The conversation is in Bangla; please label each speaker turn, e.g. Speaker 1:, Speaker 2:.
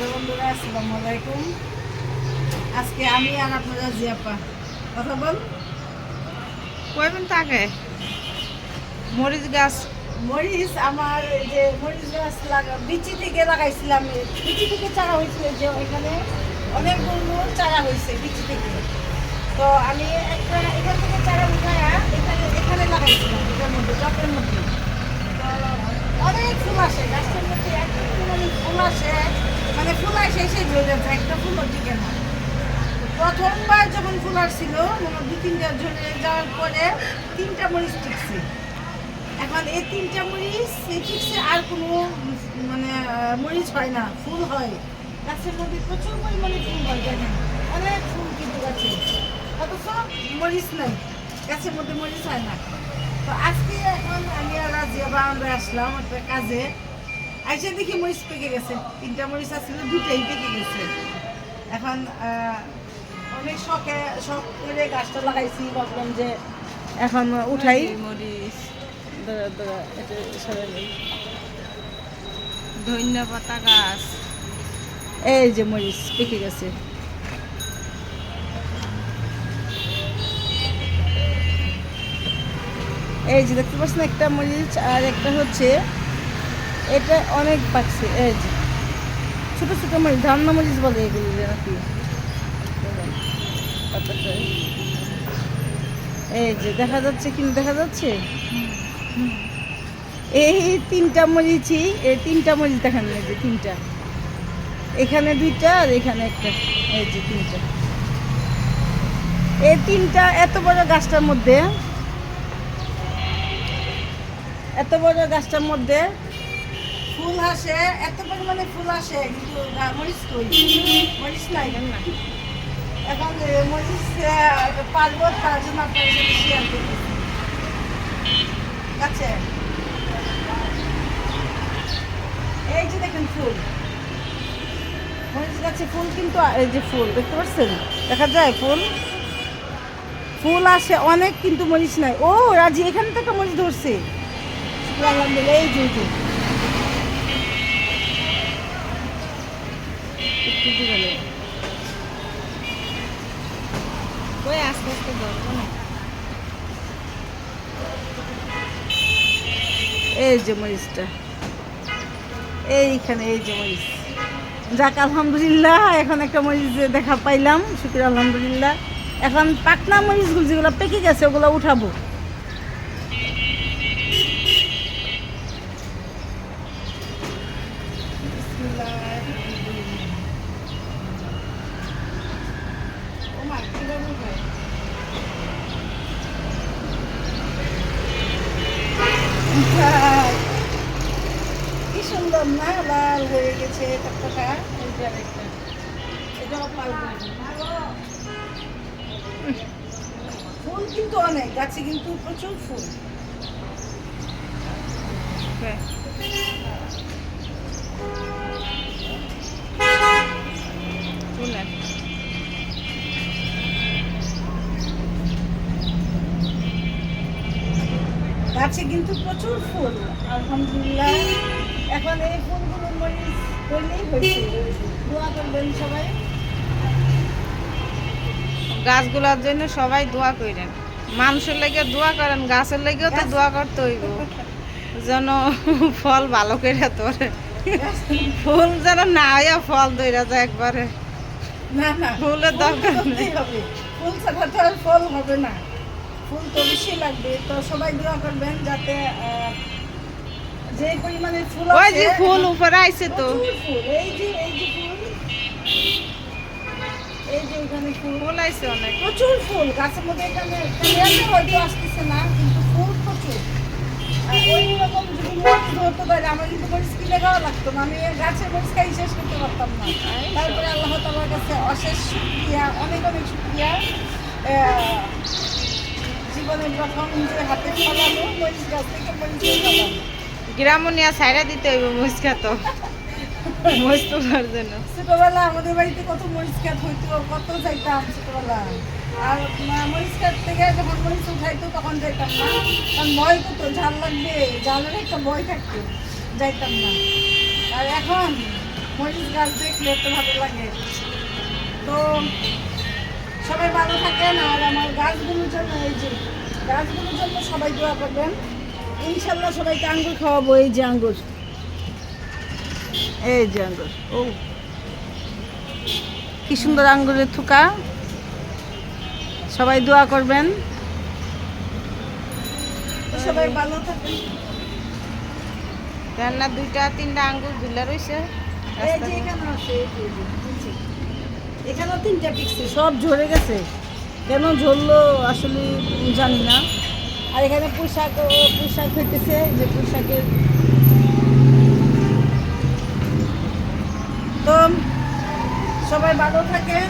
Speaker 1: হ্যালো বন্ধুরা আসসালামু আলাইকুম। আজকে আমি আর আপনারা জিয়াপা। কথা বল।
Speaker 2: কয়বেন তাকে মরিচ গাছ।
Speaker 1: মরিচ আমার যে মরিচ গাছ লাগা বিচি থেকে লাগাইছিলাম। বিচি থেকে চারা হয়েছিল যে ওইখানে অনেকগুলো চারা হয়েছে বিচি থেকে। তো আমি একটা এখান থেকে চারা উঠায়া এখানে এখানে লাগাইছিলাম এটার মধ্যে টপের মধ্যে তো অনেক ফুল আসে গাছটার মধ্যে এত পরিমাণে ফুল আসে মানে ফুল আসে এসে ধরে যাচ্ছে একটা ফুলও টিকে না প্রথমবার যখন ফুল আসছিল মানে দু তিনটা ঝরে যাওয়ার পরে তিনটা মরিচ টিকছে। এখন এই তিনটা মরিচ টিকছে আর কোনো মানে মরিচ হয় না, ফুল হয়। গাছের মধ্যে প্রচুর পরিমাণে ফুল হয় দেখেন অনেক ফুল কিন্তু গাছে। অথচ মরিচ নাই, গাছের মধ্যে মরিচ হয় না। তো আজকে এখন আমি আর রাজিয়া বারান্দা আসলাম একটা কাজে। আইসে দেখি মরিচ পেকে গেছে। তিনটা মরিচ আসছিল দুটাই পেকে গেছে। এখন অনেক শখে শখ করে গাছটা লাগাইছি ভাবলাম যে এখন উঠাই।
Speaker 2: মরিচ
Speaker 1: দাঁড়া দাঁড়া এটা সরাই নেই।
Speaker 2: ধনিয়া পাতা গাছ।
Speaker 1: এই যে মরিচ পেকে গেছে। এই যে দেখতে পাচ্ছেন একটা মরিচ আর একটা হচ্ছে এটা অনেক পাকছে এই যে। ছোট ছোট মরিচ ধান্না মরিচ বলে এগুলো নাকি? এই যে দেখা যাচ্ছে কি দেখা যাচ্ছে? এই তিনটা মরিচই, এই তিনটা মরিচ দেখান এই তিনটা। এখানে দুইটা আর এখানে একটা, এই যে তিনটা। এই তিনটা এত বড় গাছটার মধ্যে, এত বড় গাছটার মধ্যে ফুল আসে, এত পরিমাণে ফুল আসে, কিন্তু মরিচ কই? মরিচ নাই এখন মরিচ পারব তার জন্য আপনার শেয়ার করতেছি গাছে এই যে দেখেন ফুল মরিচ গাছে ফুল কিন্তু এই যে ফুল। দেখতে পাচ্ছেন দেখা যায়, ফুল। ফুল আসে অনেক কিন্তু মরিচ নাই। ও রাজি, এখান থেকে মরিচ ধরছে। এই যে দূরে
Speaker 2: আস্তে আস্তে ধরবো না।
Speaker 1: এই যে মরিচটা। এইখানে, এই যে মরিচ। যাক, আলহামদুলিল্লাহ, এখন একটা মরিচ দেখা পাইলাম। শুক্র, আলহামদুলিল্লাহ। এখন পাকনা মরিচগুলো যেগুলো পেকে গেছে, ওগুলো উঠাবো। না লাল হয়ে গেছে টকটকা এই এটাও ফুল কিন্তু অনেক, গাছে কিন্তু প্রচুর ফুল? গাছে কিন্তু প্রচুর ফুল, আলহামদুলিল্লাহ। এখন এই ফুলগুলো মরিচ হইলেই হয়েছে। দোয়া করবেন সবাই।
Speaker 2: গাছগুলোর জন্য সবাই দোয়া করেন মানুষের লেগে দোয়া করেন গাছের লেগেও তো দোয়া করতে হইব। যেন ফল ভালো করে তোরে। ফুল যেন না হইয়া ফল দইরা যায় একবারে।
Speaker 1: না না
Speaker 2: ফুলের
Speaker 1: ফুল
Speaker 2: দরকার নেই।
Speaker 1: ফুল ছাড়া তো আর ফল হবে না। ফুল তো বেশি লাগবে। তো সবাই দোয়া করবেন যাতে যে পরিমাণে ফুল
Speaker 2: ওই যে ফুল উপরে আইছে তো।
Speaker 1: এই যে এই যে ফুল এই যে এখানে ফুল।
Speaker 2: আইছে অনেক।
Speaker 1: প্রচুর ফুল গাছের মধ্যে এখানে ক্যামেরাতে হয়তো আসতেছে না কিন্তু ফুল প্রচুর। আর ওই রকম যদি মরিচ ধরতে পারে আমার কিন্তু মরিচ কিনে খাওয়া লাগতো না আমি গাছের মরিচ খাই শেষ করতে পারতাম না। তারপরে আল্লাহ তালার কাছে অশেষ শুক্রিয়া অনেক অনেক শুক্রিয়া। আহ, জীবনে প্রথম যে হাতে ফলানো মরিচ গাছ থেকে মরিচ ফলানো
Speaker 2: গ্রামনিয়া সাইরা দিতে হইব মুসকা তো। মরিচ তোলার জন্য।
Speaker 1: ছোটবেলা আমাদের বাড়িতে কত মরিচ খাত হইতো, কত যাইতাম ছোটবেলা আর মা- মরিচ থেকে যখন মরিচ উঠাইতো, তখন যাইতাম না। কারণ ভয় করতো, ঝাল লাগবে, ঝালের একটা ভয় থাকতো, যাইতাম না। আর এখন মরিচ গাছ দেখলে তো ভালো লাগে। তো সবাই ভালো থাকেন, আর আমার গাছগুলোর জন্য এই যে গাছগুলোর জন্য সবাই দোয়া করবেন। ইনশাল্লাহ সবাইকে আঙ্গুর খাওয়াবো এই যে আঙ্গুর। এই যে আঙ্গুর। ও। কি সুন্দর আঙ্গুরের থুকা। সবাই দোয়া করবেন। সবাই ভালো থাকেন
Speaker 2: রান্না দুইটা তিনটা আঙ্গুর ঝুলে রয়েছে।
Speaker 1: এখানেও তিনটা পিকছে সব ঝরে গেছে। কেন ঝরলো আসলে জানি না। আর এখানে পোশাক পোশাক হইতেছে যে পোশাকের তো সবাই ভালো থাকেন।